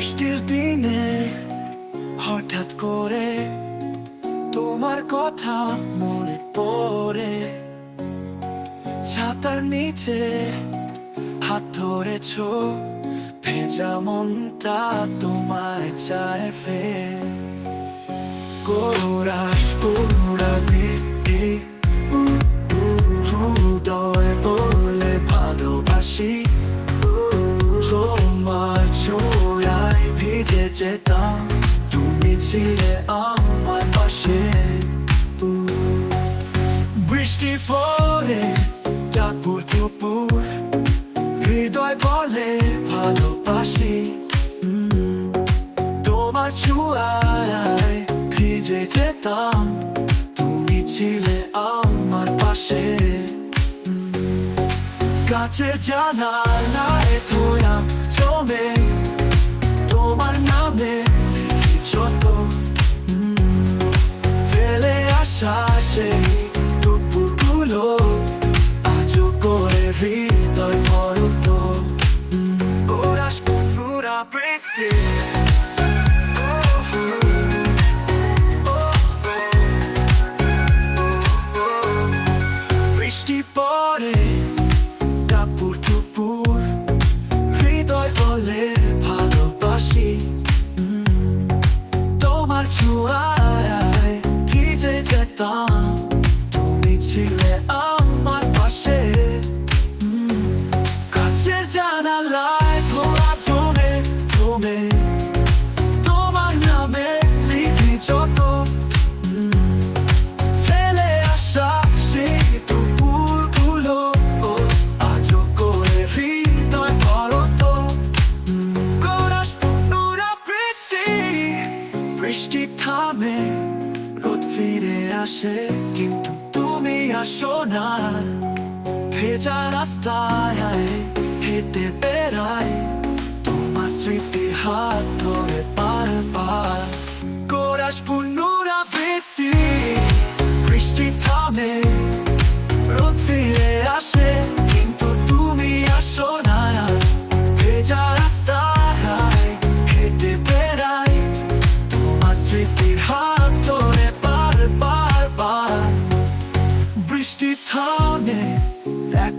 বৃষ্টির দিনে হঠাৎ করে তোমার কথা মনে পড়ে। ছাতার নিচে হাত ধরেছ, ভেজা মনটা তোমায় চায় ফের। কোরাস পুরা যেতাম, তুমি ছিলে আমার পাশে। বৃষ্টি পরে চাপুর টুপুর হৃদয় বলে ভালোবাসি। তোমার ছোঁয়ায় ভিজে যেতাম, তুমি ছিলে আমার পাশে। গাছের জানালায় থোয়াম জমে ফেলে আসা থামে রোদ ফিরে আসে কিন্তু তুমি আসো না ভেজা রাস্তায় হেঁটে বেড়ায় তোমার স্মৃতির হাত ধরে পার গোরাস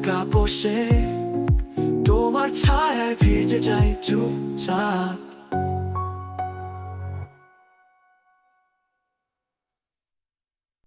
একা বসে তোমার ছায়ায় ভিজে যায় চুপচাপ।